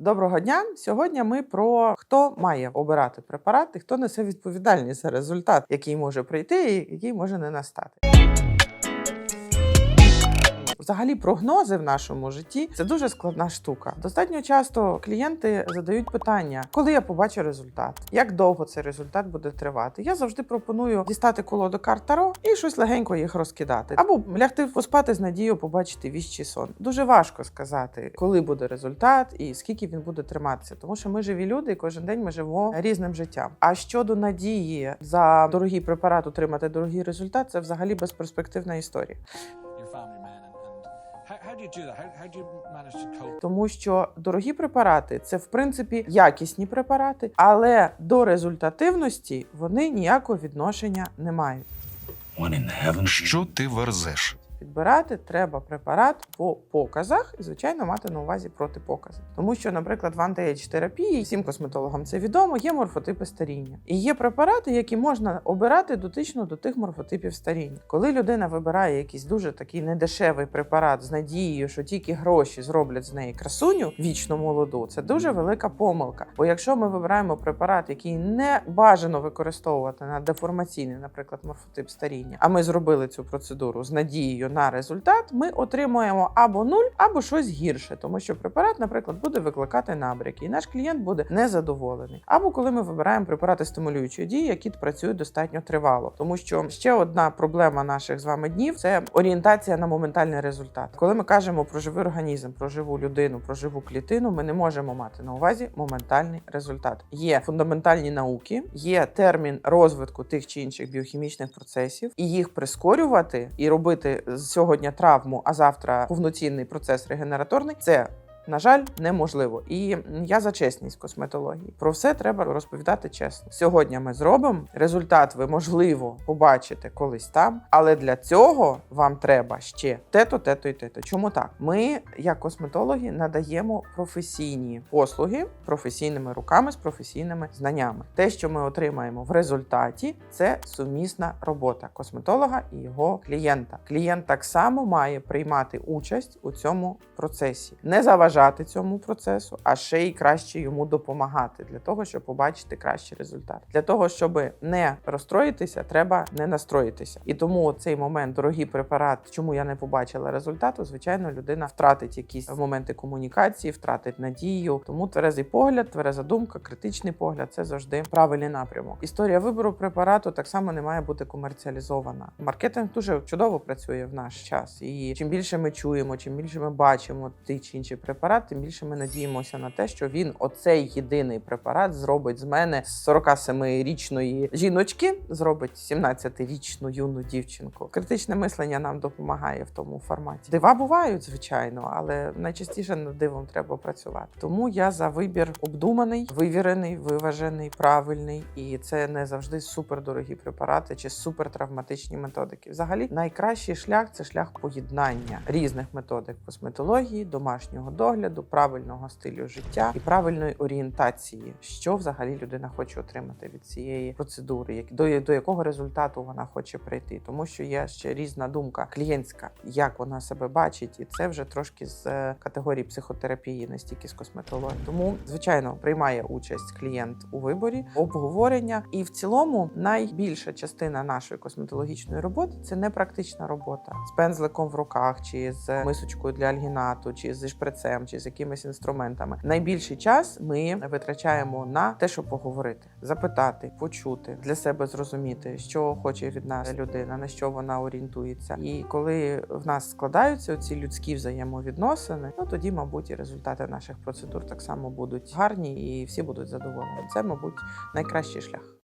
Доброго дня! Сьогодні ми про хто має обирати препарат і хто несе відповідальність за результат, який може прийти і який може не настати. Взагалі, прогнози в нашому житті це дуже складна штука. Достатньо часто клієнти задають питання, коли я побачу результат, як довго цей результат буде тривати. Я завжди пропоную дістати колоду карт Таро і щось легенько їх розкидати, або лягти поспати з надією побачити віщий сон. Дуже важко сказати, коли буде результат і скільки він буде триматися, тому що ми живі люди, і кожен день ми живемо різним життям. А щодо надії за дорогий препарат отримати дорогий результат, це взагалі безперспективна історія. Тому що дорогі препарати це в принципі якісні препарати, але до результативності вони ніякого відношення не мають. Що ти верзеш? Підбирати треба препарат по показах і, звичайно, мати на увазі протипокази. Тому що, наприклад, в анти-ейдж терапії всім косметологам це відомо, є морфотипи старіння. І є препарати, які можна обирати дотично до тих морфотипів старіння. Коли людина вибирає якийсь дуже такий недешевий препарат з надією, що тільки гроші зроблять з неї красуню вічно молоду, це дуже велика помилка. Бо якщо ми вибираємо препарат, який не бажано використовувати на деформаційний, наприклад, морфотип старіння, а ми зробили цю процедуру з надією на результат, ми отримуємо або нуль, або щось гірше, тому що препарат, наприклад, буде викликати набряки, і наш клієнт буде незадоволений. Або коли ми вибираємо препарати стимулюючої дії, які працюють достатньо тривало, тому що ще одна проблема наших з вами днів це орієнтація на моментальний результат. Коли ми кажемо про живий організм, про живу людину, про живу клітину, ми не можемо мати на увазі моментальний результат. Є фундаментальні науки, є термін розвитку тих чи інших біохімічних процесів, і їх прискорювати і робити сьогодні травму, а завтра повноцінний процес регенераторний це. На жаль, неможливо, і я за чесність косметології. Про все треба розповідати чесно. Сьогодні ми зробимо результат. Ви можливо побачите колись там, але для цього вам треба ще те-то, те-то і те-то. Чому так? Ми, як косметологи, надаємо професійні послуги професійними руками з професійними знаннями. Те, що ми отримаємо в результаті, це сумісна робота косметолога і його клієнта. Клієнт так само має приймати участь у цьому процесі, не заважати цьому процесу, а ще й краще йому допомагати для того, щоб побачити кращий результат. Для того, щоб не розстроїтися, треба не настроїтися. І тому цей момент дорогий препарат, чому я не побачила результату, звичайно, людина втратить якісь моменти комунікації, втратить надію. Тому тверезий погляд, твереза думка, критичний погляд це завжди правильний напрямок. Історія вибору препарату так само не має бути комерціалізована. Маркетинг дуже чудово працює в наш час, і чим більше ми чуємо, чим більше ми бачимо той чи інший препарат, тим більше ми надіємося на те, що він оцей єдиний препарат зробить з мене з 47-річної жіночки, зробить 17-річну юну дівчинку. Критичне мислення нам допомагає в тому форматі. Дива бувають, звичайно, але найчастіше над дивом треба працювати. Тому я за вибір обдуманий, вивірений, виважений, правильний, і це не завжди супердорогі препарати чи супертравматичні методики. Взагалі, найкращий шлях це шлях поєднання різних методик косметології, домашнього догляду, правильного стилю життя і правильної орієнтації, що взагалі людина хоче отримати від цієї процедури, до, до якого результату вона хоче прийти. Тому що є ще різна думка клієнтська, як вона себе бачить, і це вже трошки з е, категорії психотерапії, не стільки з косметології. Тому, звичайно, приймає участь клієнт у виборі, обговорення. І в цілому найбільша частина нашої косметологічної роботи це не практична робота з пензликом в руках, чи з мисочкою для альгінату, чи зі шприцем, чи з якимись інструментами. Найбільший час ми витрачаємо на те, щоб поговорити, запитати, почути для себе зрозуміти, що хоче від нас людина, на що вона орієнтується. І коли в нас складаються ці людські взаємовідносини, ну тоді, мабуть, і результати наших процедур так само будуть гарні, і всі будуть задоволені. Це, мабуть, найкращий шлях.